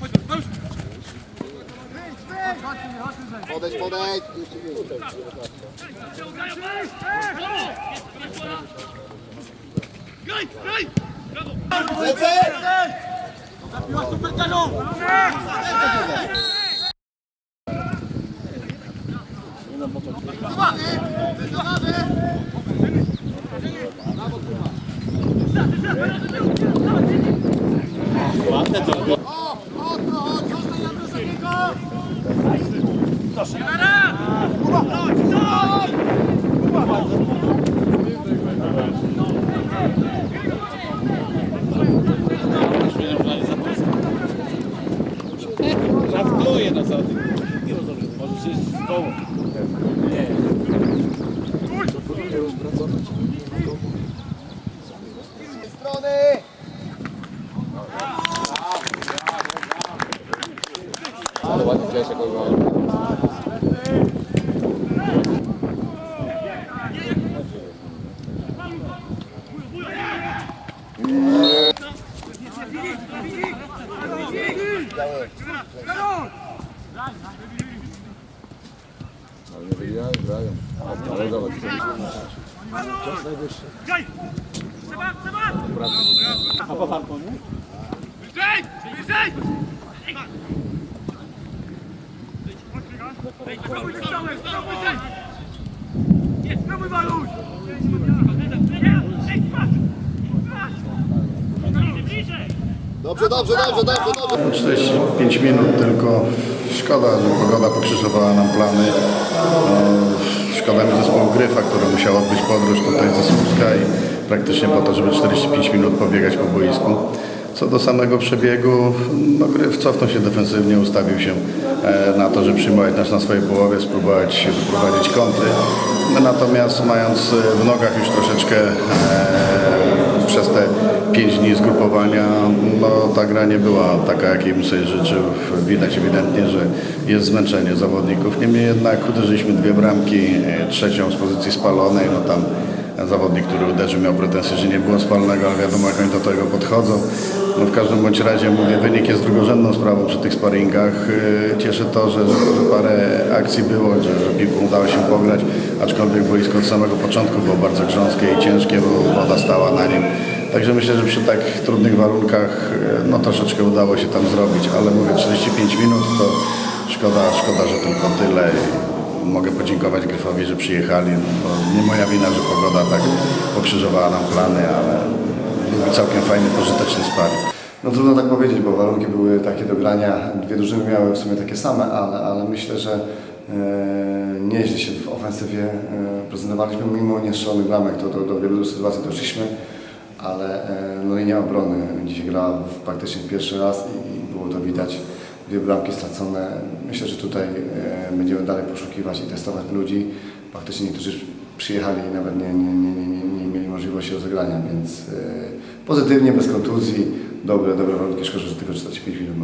Chodź, chodź. Podejdź, podejdź. Lecę! Żartuję no co ty. Może się z dołu. Nie. strony! Ale ładnie widziałeś jak go Ale nie wygrają, grają. Ale zobacz. A po farponie? Dobrze, dobrze, dobrze, dobrze, dobrze. 45 minut tylko. Szkoda, że pogoda pokrzyżowała nam plany. E, Szkoda mi zespołu Gryfa, który musiał odbyć podróż tutaj ze Słupska i praktycznie po to, żeby 45 minut pobiegać po boisku. Co do samego przebiegu, no Gryf cofnął się defensywnie, ustawił się e, na to, żeby przyjmować nas na swojej połowie, spróbować wyprowadzić. My natomiast mając w nogach już troszeczkę e, przez te 5 dni zgrupowania, no ta gra nie była taka, jakiej bym sobie życzył. Widać ewidentnie, że jest zmęczenie zawodników. Niemniej jednak uderzyliśmy dwie bramki, e, trzecią z pozycji spalonej, no tam zawodnik, który uderzył miał pretensje, że nie było spalnego, ale wiadomo jak oni do tego podchodzą. No w każdym bądź razie mówię, wynik jest drugorzędną sprawą przy tych sparingach. E, Cieszy to, że, że, parę akcji było, że, że piłką udało się pograć, aczkolwiek boisko od samego początku było bardzo grząskie i ciężkie, bo woda stała na nim. Także myślę, że przy tak trudnych warunkach e, no troszeczkę udało się tam zrobić, ale mówię 45 minut to szkoda, szkoda, że tylko tyle. Mogę podziękować Gryfowi, że przyjechali. Bo nie moja wina, że pogoda tak pokrzyżowała nam plany, ale był całkiem fajny, pożyteczny sparring. No trudno tak powiedzieć, bo warunki były takie do grania. Dwie drużyny miały w sumie takie same, ale, ale myślę, że e, nieźle się w ofensywie e, prezentowaliśmy, mimo niestrzelonych bramek, to do, do wielu sytuacji doszliśmy, ale e, no linia obrony dzisiaj grała w, praktycznie pierwszy raz i, i było to widać. Dwie bramki stracone. Myślę, że tutaj e, będziemy dalej poszukiwać i testować ludzi. Faktycznie niektórzy przyjechali i nawet nie, nie, nie, nie, nie, mieli możliwości rozegrania, więc e, pozytywnie, bez kontuzji, dobre, dobre warunki. Szkoda, że tylko 45 minut.